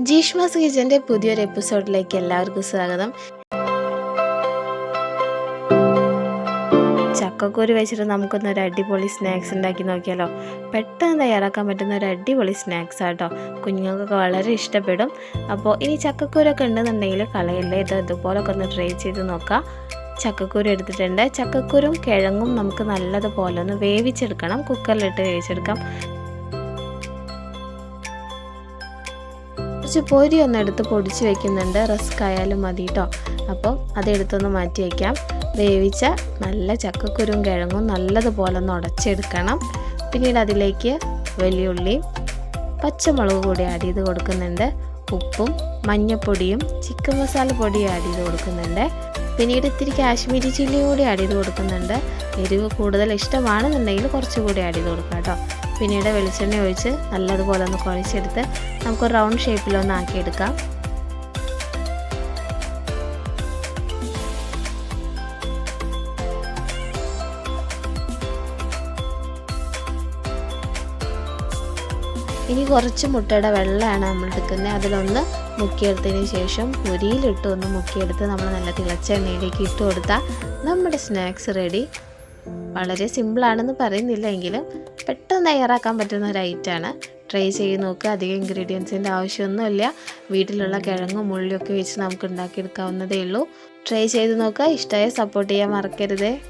ജീഷ്മാസ് കിച്ചന്റെ പുതിയൊരു എപ്പിസോഡിലേക്ക് എല്ലാവർക്കും സ്വാഗതം. ചക്കക്കൂരി വെച്ചിട്ട് നമുക്കൊന്ന് ഒരു അടിപൊളി സ്നാക്സ് ഉണ്ടാക്കി നോക്കിയാലോ? പെട്ടെന്ന് തയ്യാറാക്കാൻ പറ്റുന്ന ഒരു അടിപൊളി സ്നാക്സ് ആട്ടോ. കുഞ്ഞുങ്ങൾക്കൊക്കെ വളരെ ഇഷ്ടപ്പെടും. അപ്പോൾ ഇനി ചക്കക്കൂരൊക്കെ ഉണ്ടെന്നുണ്ടെങ്കിൽ കളയില്ല? ഇത് ഇതുപോലൊക്കെ ഒന്ന് ട്രൈ ചെയ്ത് നോക്കാം. ചക്കക്കൂര് എടുത്തിട്ടുണ്ട്. ചക്കക്കൂരും കിഴങ്ങും നമുക്ക് നല്ലതുപോലെ ഒന്ന് വേവിച്ചെടുക്കണം. കുക്കറിലിട്ട് വേവിച്ചെടുക്കാം. കുറച്ച് പൊരി ഒന്ന് എടുത്ത് പൊടിച്ച് വെക്കുന്നുണ്ട്. റസ്ക് ആയാലും മതി കേട്ടോ അപ്പം അതെടുത്തൊന്ന് മാറ്റി വയ്ക്കാം വേവിച്ച നല്ല ചക്കക്കുരും കിഴങ്ങും നല്ലതുപോലെ ഒന്ന് ഉടച്ചെടുക്കണം. പിന്നീട് അതിലേക്ക് വലിയുള്ളിയും പച്ചമുളക് കൂടി ആഡ് ചെയ്ത് കൊടുക്കുന്നുണ്ട്. ഉപ്പും മഞ്ഞപ്പൊടിയും ചിക്കൻ മസാല പൊടിയും ആഡ് ചെയ്ത് കൊടുക്കുന്നുണ്ട്. പിന്നീട് ഇത്തിരി കാശ്മീരി ചില്ലി കൂടി ആഡ് ചെയ്ത് കൊടുക്കുന്നുണ്ട്. എരിവ് കൂടുതൽ ഇഷ്ടമാണെന്നുണ്ടെങ്കിൽ കുറച്ചുകൂടി ആഡ് ചെയ്ത് കൊടുക്കാം കേട്ടോ പിന്നീട് വെളിച്ചെണ്ണ ഒഴിച്ച് നല്ലതുപോലെ ഒന്ന് കുഴച്ചെടുത്ത് നമുക്ക് റൗണ്ട് ഷേപ്പിലൊന്ന് ആക്കിയെടുക്കാം. ഇനി കുറച്ച് മുട്ടയുടെ വെള്ളമാണ് നമ്മൾ എടുക്കുന്നത്. അതിലൊന്ന് മുക്കിയെടുത്തതിന് ശേഷം പൊരിയിലിട്ട് ഒന്ന് മുക്കിയെടുത്ത് നമ്മൾ നല്ല തിളച്ച എണ്ണയിലേക്ക് ഇട്ട് കൊടുത്താൽ നമ്മുടെ സ്നാക്സ് റെഡി. വളരെ സിമ്പിളാണെന്ന് പറയുന്നില്ല എങ്കിലും പെട്ടെന്ന് തയ്യാറാക്കാൻ പറ്റുന്ന ഒരു ഐറ്റമാണ് ട്രൈ ചെയ്ത് നോക്കുക അധികം ഇൻഗ്രീഡിയൻസിന്റെ ആവശ്യമൊന്നുമില്ല. വീട്ടിലുള്ള കിഴങ്ങും ഉള്ളിയൊക്കെ വെച്ച് നമുക്ക് ഉണ്ടാക്കിയെടുക്കാവുന്നതേ ഉള്ളൂ. ട്രൈ ചെയ്ത് നോക്കുക ഇഷ്ടമായി സപ്പോർട്ട് ചെയ്യാൻ മറക്കരുതേ.